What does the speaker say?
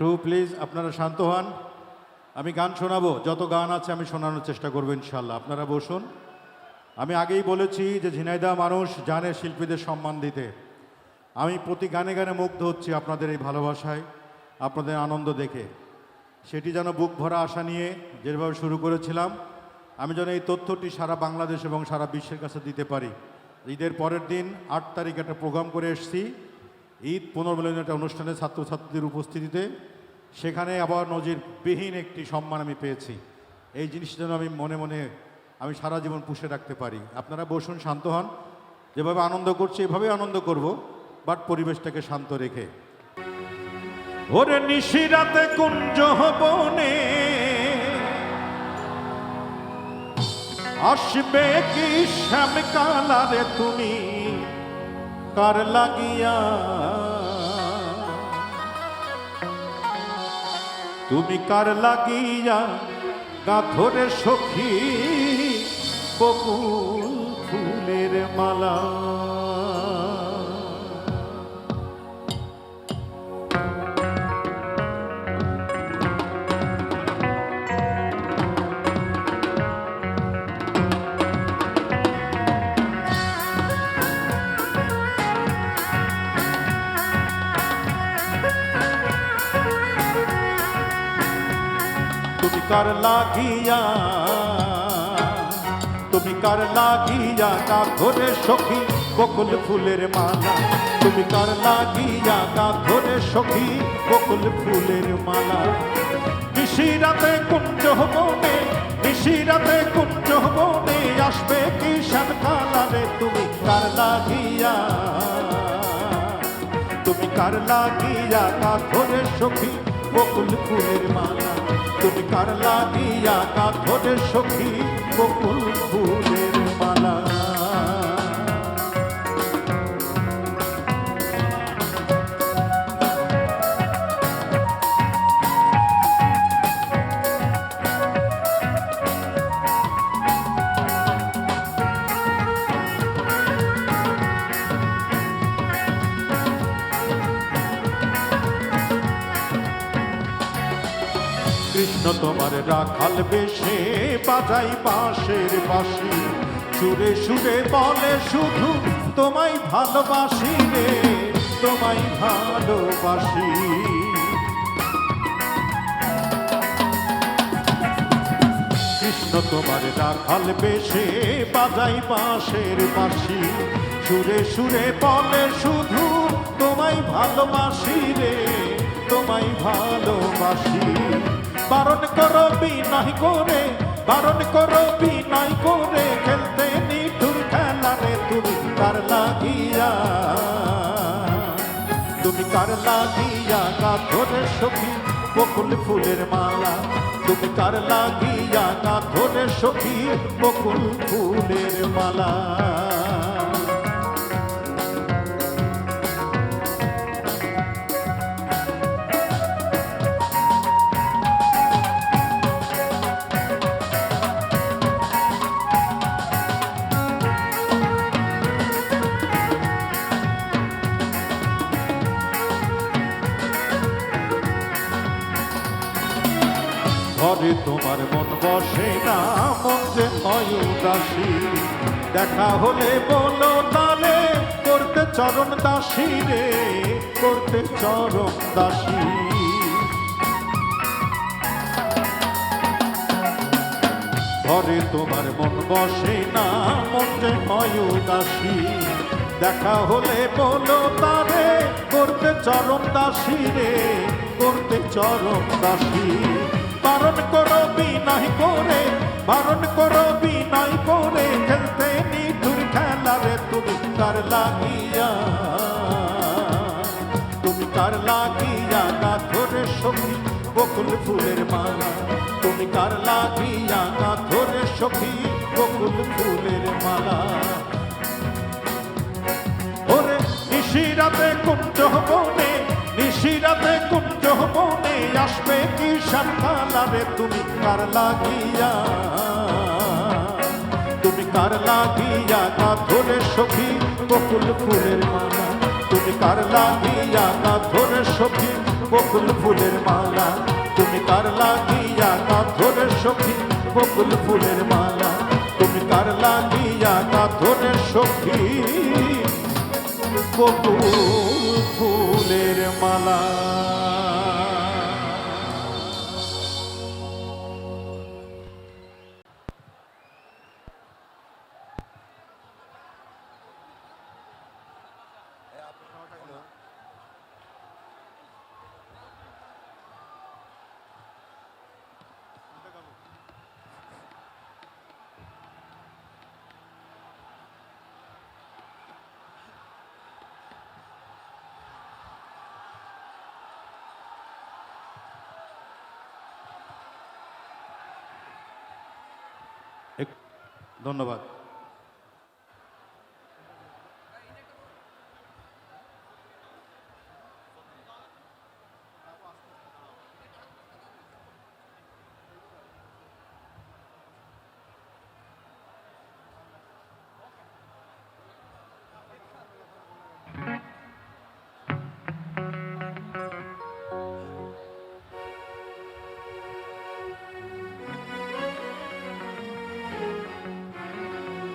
Two please আপনারা শান্ত হন। আমি গান শোনাবো। যত গান আছে আমি শোনানোর চেষ্টা করব ইনশাল্লাহ আপনারা বসুন। আমি আগেই বলেছি যে ঝিনাইদা মানুষ জানে শিল্পীদের সম্মান দিতে। আমি প্রতি গানে গানে মুগ্ধ হচ্ছি আপনাদের এই ভালোবাসায়, আপনাদের আনন্দ দেখে। সেটি যেন বুক ভরা আশা নিয়ে যেভাবে শুরু করেছিলাম, আমি যেন এই তথ্যটি সারা বাংলাদেশ এবং সারা বিশ্বের কাছে দিতে পারি। ঈদের পরের দিন আট তারিখ একটা প্রোগ্রাম করে এসেছি। ঈদ পুনর্মিলনের একটা অনুষ্ঠানে ছাত্রছাত্রীদের উপস্থিতিতে সেখানে আবার নজিরবিহীন একটি সম্মান আমি পেয়েছি। এই জিনিসটা যেন আমি মনে মনে আমি সারা জীবন পুষে রাখতে পারি। আপনারা বসুন, শান্ত হন। যেভাবে আনন্দ করছি, এভাবেই আনন্দ করব, বাট পরিবেশটাকে শান্ত রেখে। ওরে নিশিরাতে কুঞ্জ বনে আসবে কি শ্যাম কালারে তুমি? কার লাগিয়া। তুমি কার লাগিয়া গাথরে সখী বকুল ফুলের মালা। তুমি কার লাগিয়া? তুমি কার লাগিয়া? কা ধরে সখী, বকুল ফুলের মালা। তুমি কার লাগিয়া? কা ধরে সখী, বকুল ফুলের মালা। নিশিরাতে কুঞ্জ বনে নিশিরাতে কুঞ্জ বনে আসবে কি শ্যাম কালারে তুমি কার লাগিয়া? তুমি কার লাগিয়া? কা ধরে সখী, বকুল ফুলের মালা। তুমি কার লাগিয়া কা ধরে সখী বকুল কৃষ্ণ তোমার রাখাল বেশে বাজাই বাঁশের বাঁশি। সুরে সুরে বলে শুধু তোমায় ভালোবাসি রে, তোমায় ভালোবাসি। কৃষ্ণ তোমার রাখাল বেশে বাজাই বাঁশের বাঁশি। সুরে সুরে বলে শুধু তোমায় ভালোবাসি রে, তোমায় ভালোবাসি। বারণ করো বিনয় করে, বারণ করো বিনয় করে, খেলতে নিঠুর খেলা রে তুমি কার লাগিয়া। তুমি কার লাগিয়া গা সখী, বকুল ফুলের মালা। তুমি কার লাগিয়া গা সখী, বকুল ফুলের মালা। ঘরে তোমার মন বসে না, মন যে উদাসী। দেখা হলে বলো তালে, করতে চরণ দাসী রে, করতে চরণ দাসী। ঘরে তোমার মন বসে না, মন যে উদাসী। দেখা হলে বলো তারে করতে চরম দাসী রে, করতে চরম দাসী। বারণ করো বিনয় করে, বারণ করো বিনয় করে, খেলতে নিঠুর খেলা রে তুমি কার লাগিয়া? তুমি কার লাগিয়া গা ধরে সখী, বকুল ফুলের মালা? তুমি কার লাগিয়া গা ধরে সখী, বকুল ফুলের মালা? আসবে কি সাতালারে তুমি কার লাগিয়া? তুমি কার লাগিয়া? না ধরে সখী বকুল ফুলের মালা। তুমি কার লাগিয়া? না ধরে সখী বকুল ফুলের মালা। তুমি কার লাগিয়া? না ধরে সখী বকুল ফুলের মালা। তুমি কার লাগিয়া? না ধরে সখী বকুল ফুলের মালা। ধন্যবাদ।